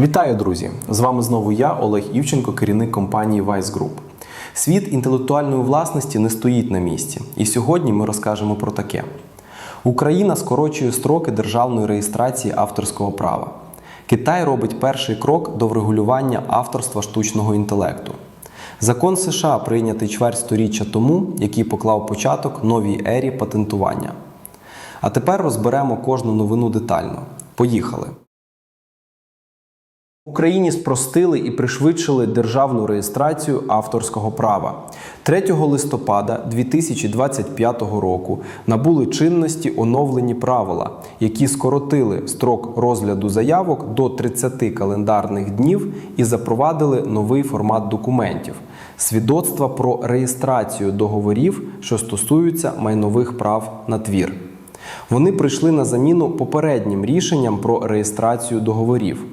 Вітаю, друзі! З вами знову я, Олег Івченко, керівник компанії Vice Group. Світ інтелектуальної власності не стоїть на місці, і сьогодні ми розкажемо про таке: Україна скорочує строки державної реєстрації авторського права. Китай робить перший крок до врегулювання авторства штучного інтелекту. Закон США прийнятий чверть сторіччя тому, який поклав початок новій ері патентування. А тепер розберемо кожну новину детально. Поїхали! Україні спростили і пришвидшили державну реєстрацію авторського права. 3 листопада 2025 року набули чинності оновлені правила, які скоротили строк розгляду заявок до 30 календарних днів і запровадили новий формат документів свідоцтва про реєстрацію договорів, що стосуються майнових прав на твір. Вони прийшли на заміну попереднім рішенням про реєстрацію договорів.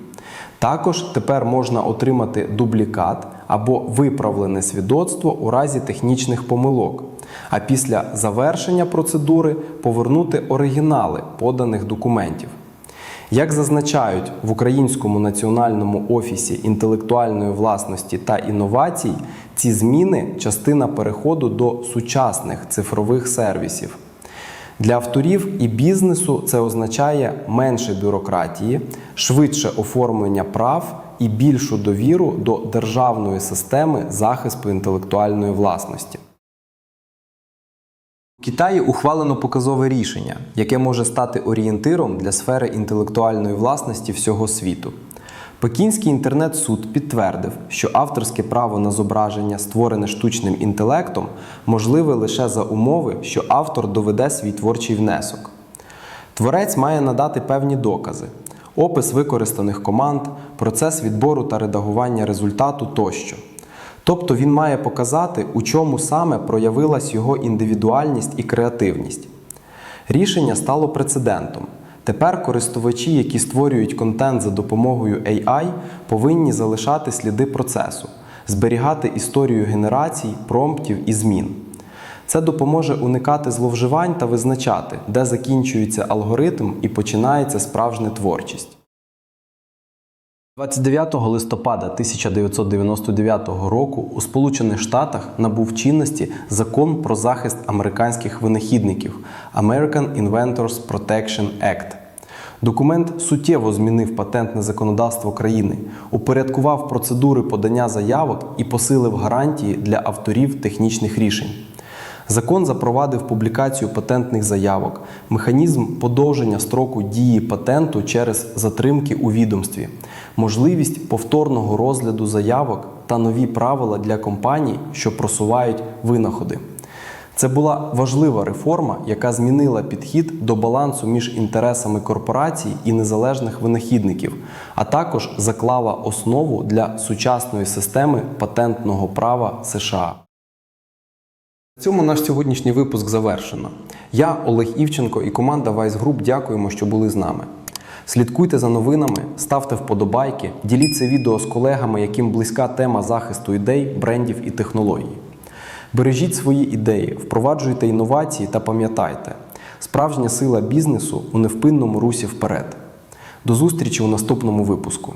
Також тепер можна отримати дублікат або виправлене свідоцтво у разі технічних помилок, а після завершення процедури повернути оригінали поданих документів. Як зазначають в Українському національному офісі інтелектуальної власності та інновацій, ці зміни частина переходу до сучасних цифрових сервісів. Для авторів і бізнесу це означає менше бюрократії, швидше оформлення прав і більшу довіру до державної системи захисту інтелектуальної власності. У Китаї ухвалено показове рішення, яке може стати орієнтиром для сфери інтелектуальної власності всього світу. Пекінський інтернет-суд підтвердив, що авторське право на зображення, створене штучним інтелектом, можливе лише за умови, що автор доведе свій творчий внесок. Творець має надати певні докази: опис використаних команд, процес відбору та редагування результату тощо. Тобто він має показати, у чому саме проявилась його індивідуальність і креативність. Рішення стало прецедентом. Тепер користувачі, які створюють контент за допомогою AI, повинні залишати сліди процесу, зберігати історію генерацій, промптів і змін. Це допоможе уникати зловживань та визначати, де закінчується алгоритм і починається справжня творчість. 29 листопада 1999 року у Сполучених Штатах набув чинності закон про захист американських винахідників American Inventors Protection Act. Документ суттєво змінив патентне законодавство країни, упорядкував процедури подання заявок і посилив гарантії для авторів технічних рішень. Закон запровадив публікацію патентних заявок, механізм подовження строку дії патенту через затримки у відомстві, можливість повторного розгляду заявок та нові правила для компаній, що просувають винаходи. Це була важлива реформа, яка змінила підхід до балансу між інтересами корпорацій і незалежних винахідників, а також заклала основу для сучасної системи патентного права США. Цьому наш сьогоднішній випуск завершено. Я, Олег Івченко і команда Vice Group дякуємо, що були з нами. Слідкуйте за новинами, ставте вподобайки, діліться відео з колегами, яким близька тема захисту ідей, брендів і технологій. Бережіть свої ідеї, впроваджуйте інновації та пам'ятайте, справжня сила бізнесу у невпинному русі вперед. До зустрічі у наступному випуску.